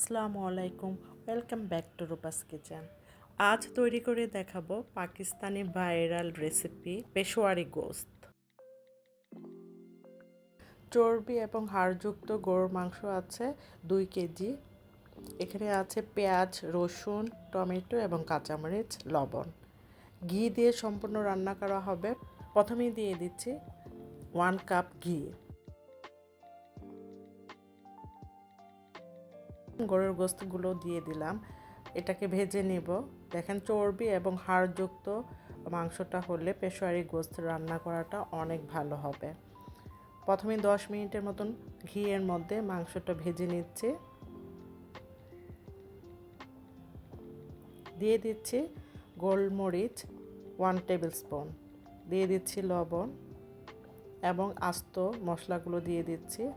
আসসালামু আলাইকুম, welcome back to Rupa's kitchen. আজ তৈরি করে দেখাবো পাকিস্তানি ভাইরাল রেসিপি পেশোয়ারি গোস্ত। চর্বি এবং হাড়যুক্ত গরুর মাংস আছে দুই কেজি। এখানে আছে পেঁয়াজ, রসুন, টমেটো এবং কাঁচামরিচ, লবণ। ঘি দিয়ে সম্পূর্ণ রান্না করা হবে। প্রথমেই দিয়ে দিচ্ছি ওয়ান কাপ ঘি। গরুর গোস্তগুলো দিয়ে দিলাম। এটাকে ভেজে নেব। দেখেন চর্বি এবং হাড়যুক্ত মাংসটা হলে পেশোয়ারি গোস্ত রান্না করাটা অনেক ভালো হবে। প্রথমে দশ মিনিটের মতন ঘিয়ের মধ্যে মাংসটা ভেজে নিচ্ছি। দিয়ে দিচ্ছি গোলমরিচ ওয়ান টেবিল স্পুন। দিয়ে দিচ্ছি লবণ এবং আস্ত মশলাগুলো দিয়ে দিচ্ছি।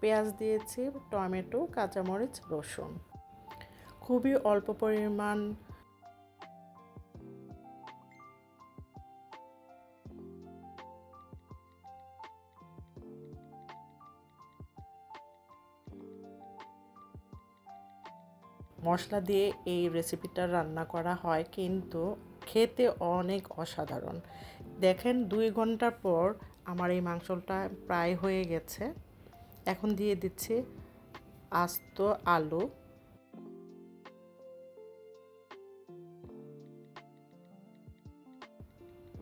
পেঁয়াজ দিয়েছি, টমেটো, কাঁচামরিচ, রসুন। খুবই অল্প পরিমাণ মশলা দিয়ে এই রেসিপিটা রান্না করা হয় কিন্তু খেতে অনেক অসাধারণ। দেখেন দুই ঘণ্টা পর আমার এই মাংসটা প্রায় হয়ে গেছে। এখন দিয়ে দিচ্ছি আস্ত আলু।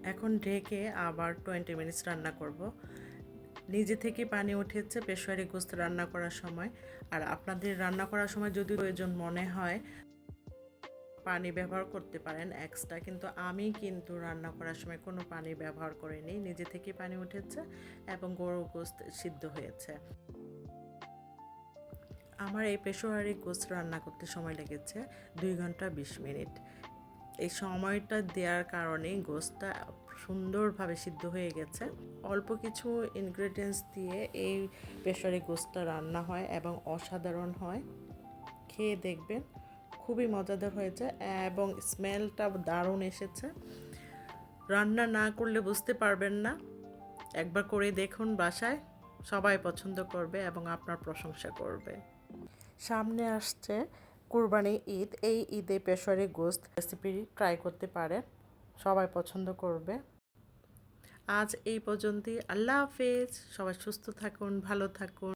এখন ঢেকে আবার টোয়েন্টি মিনিটস রান্না করব। নিজে থেকে পানি উঠেছে পেশোয়ারি গোস্ত রান্না করার সময়। আর আপনাদের রান্না করার সময় যদি প্রয়োজন মনে হয়, পানি ব্যবহার করতে পারেন এক্সট্রা কিন্তু আমি কিন্তু রান্না করার সময় কোনো পানি ব্যবহার করিনি। নিজে থেকে পানি উঠেছে এবং গরু গোস্ত সিদ্ধ হয়েছে। আমার এই পেশোয়ারি গোস্ত রান্না করতে সময় লেগেছে দুই ঘণ্টা বিশ মিনিট। এই সময়টা দেওয়ার কারণে গোস্তটা সুন্দরভাবে সিদ্ধ হয়ে গেছে। অল্প কিছু ইনগ্রেডিয়েন্টস দিয়ে এই পেশোয়ারি গোস্তটা রান্না হয় এবং অসাধারণ হয়। খেয়ে দেখবেন খুবই মজাদার হয়েছে এবং স্মেলটা দারুণ এসেছে। রান্না না করলে বুঝতে পারবেন না। একবার করে দেখুন বাসায়। সবাই পছন্দ করবে এবং আপনার প্রশংসা করবে। সামনে আসছে কুরবানি ঈদ। এই ঈদে পেশোয়ারি গোস্ত রেসিপি ট্রাই করতে পারে, সবাই পছন্দ করবে। আজ এই পর্যন্তই। আল্লাহ হাফেজ। সবাই সুস্থ থাকুন, ভালো থাকুন।